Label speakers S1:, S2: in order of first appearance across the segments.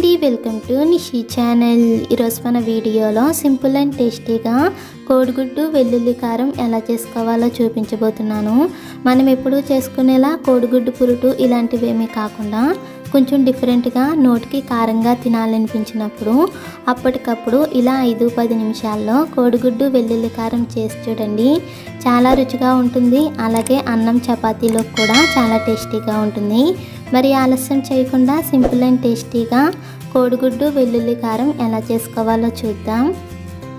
S1: అండి welcome to Nishi channel. ఈరోజు మన వీడియోలో సింపుల్ అండ్ టేస్టీగా కోడిగుడ్డు వెల్లుల్లి కారం ఎలా చేసుకోవాలో చూపించబోతున్నాను. మనం ఎప్పుడూ చేసుకునేలా కోడిగుడ్డు పురుటు ఇలాంటివేమీ కాకుండా కొంచెం డిఫరెంట్గా నోటికి కారంగా తినాలనిపించినప్పుడు అప్పటికప్పుడు ఇలా ఐదు పది నిమిషాల్లో కోడిగుడ్డు వెల్లుల్లి కారం చేసి చూడండి. చాలా రుచిగా ఉంటుంది. అలాగే అన్నం చపాతీలో కూడా చాలా టేస్టీగా ఉంటుంది. మరి ఆలస్యం చేయకుండా సింపుల్ అండ్ టేస్టీగా కోడిగుడ్డు వెల్లుల్లి కారం ఎలా చేసుకోవాలో చూద్దాం.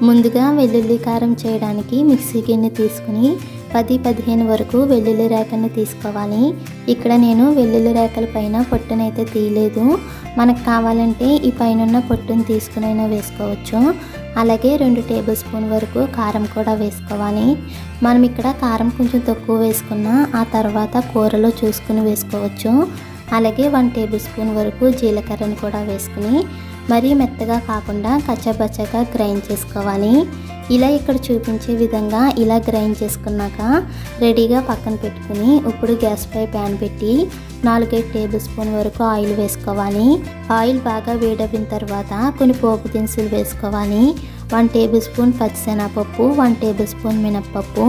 S1: ముందుగా వెల్లుల్లి కారం చేయడానికి మిక్సీ గిన్నె తీసుకుని పది పదిహేను వరకు వెల్లుల్లి రేఖను తీసుకోవాలి. ఇక్కడ నేను వెల్లుల్లి రేఖల పైన పొట్టునైతే తీయలేదు. మనకు కావాలంటే ఈ పైన పొట్టును తీసుకునైనా వేసుకోవచ్చు. అలాగే రెండు టేబుల్ స్పూన్ వరకు కారం కూడా వేసుకోవాలి. మనం ఇక్కడ కారం కొంచెం తక్కువ వేసుకున్నా ఆ తర్వాత కూరలో చూసుకుని వేసుకోవచ్చు. అలాగే వన్ టేబుల్ స్పూన్ వరకు జీలకర్రను కూడా వేసుకుని మరీ మెత్తగా కాకుండా కచ్చబచ్చగా గ్రైండ్ చేసుకోవాలి. ఇలా ఇక్కడ చూపించే విధంగా ఇలా గ్రైండ్ చేసుకున్నాక రెడీగా పక్కన పెట్టుకుని ఇప్పుడు గ్యాస్ పై ప్యాన్ పెట్టి నాలుగైదు టేబుల్ స్పూన్ వరకు ఆయిల్ వేసుకోవాలి. ఆయిల్ బాగా వేడవిన తర్వాత కొన్ని పోపు దినుసులు వేసుకోవాలి. వన్ టేబుల్ స్పూన్ పచ్చిశనగపప్పు వన్ టేబుల్ స్పూన్ మినప్పప్పు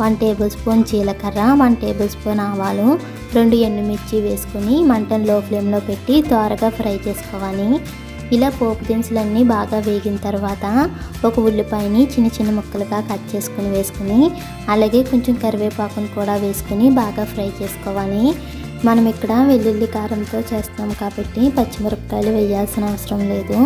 S1: వన్ టేబుల్ స్పూన్ జీలకర్ర వన్ టేబుల్ స్పూన్ ఆవాలు రెండు ఎండుమిర్చి వేసుకుని మంటను లో ఫ్లేమ్లో పెట్టి త్వరగా ఫ్రై చేసుకోవాలి. ఇలా పోపు దినుసులన్నీ బాగా వేగిన తర్వాత ఒక ఉల్లిపాయని చిన్న చిన్న ముక్కలుగా కట్ చేసుకుని వేసుకుని అలాగే కొంచెం కరివేపాకును కూడా వేసుకుని బాగా ఫ్రై చేసుకోవాలి. మనం ఇక్కడ వెల్లుల్లి కారంతో చేస్తున్నాం కాబట్టి పచ్చిమిరపకాయలు వేయాల్సిన అవసరం లేదు.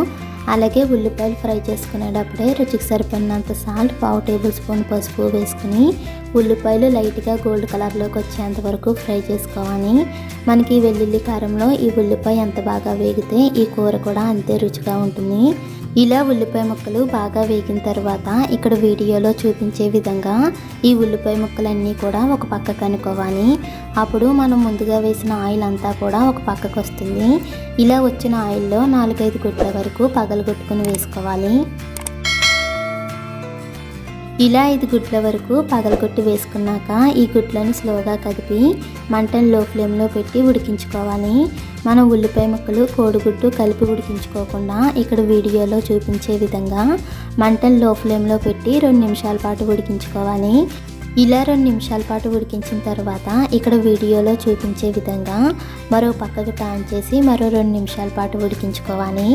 S1: అలాగే ఉల్లిపాయలు ఫ్రై చేసుకునేటప్పుడే రుచికి సరిపడినంత సాల్ట్ పావు టేబుల్ స్పూన్ పసుపు వేసుకుని ఉల్లిపాయలు లైట్గా గోల్డ్ కలర్లోకి వచ్చేంత వరకు ఫ్రై చేసుకోవాలి. మనకి వెల్లుల్లి కారంలో ఈ ఉల్లిపాయ ఎంత బాగా వేగితే ఈ కూర కూడా అంతే రుచిగా ఉంటుంది. ఇలా ఉల్లిపాయ ముక్కలు బాగా వేగిన తర్వాత ఇక్కడ వీడియోలో చూపించే విధంగా ఈ ఉల్లిపాయ ముక్కలన్నీ కూడా ఒక పక్క కనుక్కోవాలి అప్పుడు మనం ముందుగా వేసిన ఆయిల్ అంతా కూడా ఒక పక్కకు వస్తుంది. ఇలా వచ్చిన ఆయిల్లో నాలుగైదు గుడ్ల వరకు పగలగొట్టుకుని వేసుకోవాలి. ఇలా ఐదు గుడ్ల వరకు పగలగొట్టి వేసుకున్నాక ఈ గుడ్లను స్లోగా కదిపి మంటను లో ఫ్లేమ్లో పెట్టి ఉడికించుకోవాలి. మనం ఉల్లిపాయ ముక్కలు కోడిగుడ్డు కలిపి ఉడికించుకోకుండా ఇక్కడ వీడియోలో చూపించే విధంగా మంటను లో ఫ్లేమ్లో పెట్టి రెండు నిమిషాల పాటు ఉడికించుకోవాలి. ఇలా రెండు నిమిషాల పాటు ఉడికించిన తర్వాత ఇక్కడ వీడియోలో చూపించే విధంగా మరో పక్కకు టర్న్ చేసి మరో రెండు నిమిషాల పాటు ఉడికించుకోవాలి.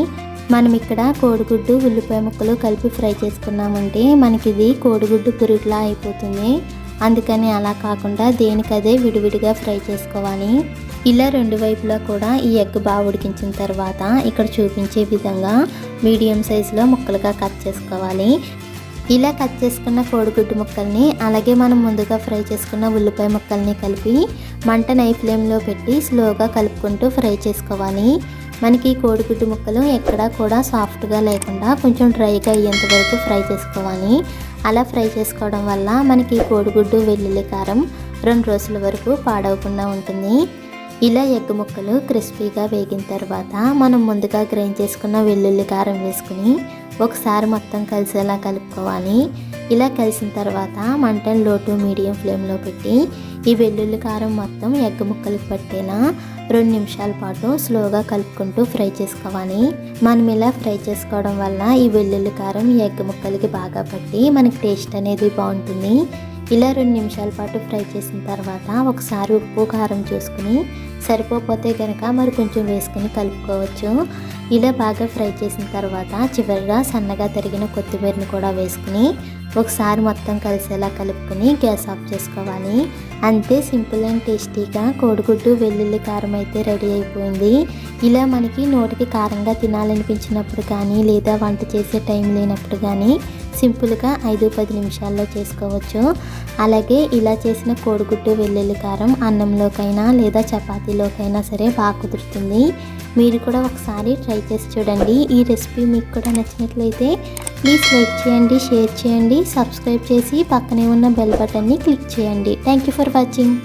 S1: మనం ఇక్కడ కోడిగుడ్డు ఉల్లిపాయ ముక్కలు కలిపి ఫ్రై చేసుకున్నామంటే మనకి ఇది కోడిగుడ్డు పురుగులా అయిపోతుంది. అందుకని అలా కాకుండా దేనికదే విడివిడిగా ఫ్రై చేసుకోవాలి. ఇలా రెండు వైపులా కూడా ఈ ఎగ్ బాగా ఉడికించిన తర్వాత ఇక్కడ చూపించే విధంగా మీడియం సైజులో ముక్కలుగా కట్ చేసుకోవాలి. ఇలా కట్ చేసుకున్న కోడిగుడ్డు ముక్కల్ని అలాగే మనం ముందుగా ఫ్రై చేసుకున్న ఉల్లిపాయ ముక్కల్ని కలిపి మంట నై ఫ్లేమ్లో పెట్టి స్లోగా కలుపుకుంటూ ఫ్రై చేసుకోవాలి. మనకి కోడిగుడ్డు ముక్కలు ఎక్కడా కూడా సాఫ్ట్గా లేకుండా కొంచెం డ్రైగా అయ్యేంత వరకు ఫ్రై చేసుకోవాలి. అలా ఫ్రై చేసుకోవడం వల్ల మనకి కోడిగుడ్డు వెల్లుల్లి కారం రెండు రోజుల వరకు పాడవకుండా ఉంటుంది. ఇలా ఎగ్ ముక్కలు క్రిస్పీగా వేగిన తర్వాత మనం ముందుగా గ్రైండ్ చేసుకున్న వెల్లుల్లి కారం వేసుకుని ఒకసారి మొత్తం కలిసేలా కలుపుకోవాలి. ఇలా కలిసిన తర్వాత మంటను లో టు మీడియం ఫ్లేమ్లో పెట్టి ఈ వెల్లుల్లి కారం మొత్తం ఎగ్ ముక్కలకు పట్టేలా రెండు నిమిషాల పాటు స్లోగా కలుపుకుంటూ ఫ్రై చేసుకోవాలి. మనం ఇలా ఫ్రై చేసుకోవడం వల్ల ఈ వెల్లుల్లి కారం ఎగ్ ముక్కలకి బాగా పట్టి మనకి టేస్ట్ అనేది బాగుంటుంది. ఇలా రెండు నిమిషాల పాటు ఫ్రై చేసిన తర్వాత ఒకసారి ఉప్పు కారం చూసుకుని సరిపోతే కనుక మరి కొంచెం వేసుకుని కలుపుకోవచ్చు. ఇలా బాగా ఫ్రై చేసిన తర్వాత చివరిగా సన్నగా తరిగిన కొత్తిమీరని కూడా వేసుకుని ఒకసారి మొత్తం కలిసేలా కలుపుకొని గ్యాస్ ఆఫ్ చేసుకోవాలి. అంతే సింపుల్ అండ్ టేస్టీగా కోడిగుడ్డు వెల్లుల్లి కారం అయితే రెడీ అయిపోయింది. ఇలా మనకి నోటికి కారంగా తినాలనిపించినప్పుడు కానీ లేదా వంట చేసే టైం లేనప్పుడు కానీ సింపుల్గా ఐదు పది నిమిషాల్లో చేసుకోవచ్చు. అలాగే ఇలా చేసిన కోడిగుడ్డు వెల్లుల్లి కారం అన్నంలోకైనా లేదా చపాతీలోకైనా సరే బాగా కుదురుతుంది. మీరు కూడా ఒకసారి ట్రై చేసి చూడండి. ఈ రెసిపీ మీకు కూడా నచ్చినట్లయితే ప్లీజ్ లైక్ చేయండి షేర్ చేయండి సబ్స్క్రైబ్ చేసి పక్కనే ఉన్న బెల్ బటన్ని క్లిక్ చేయండి. Thank you for watching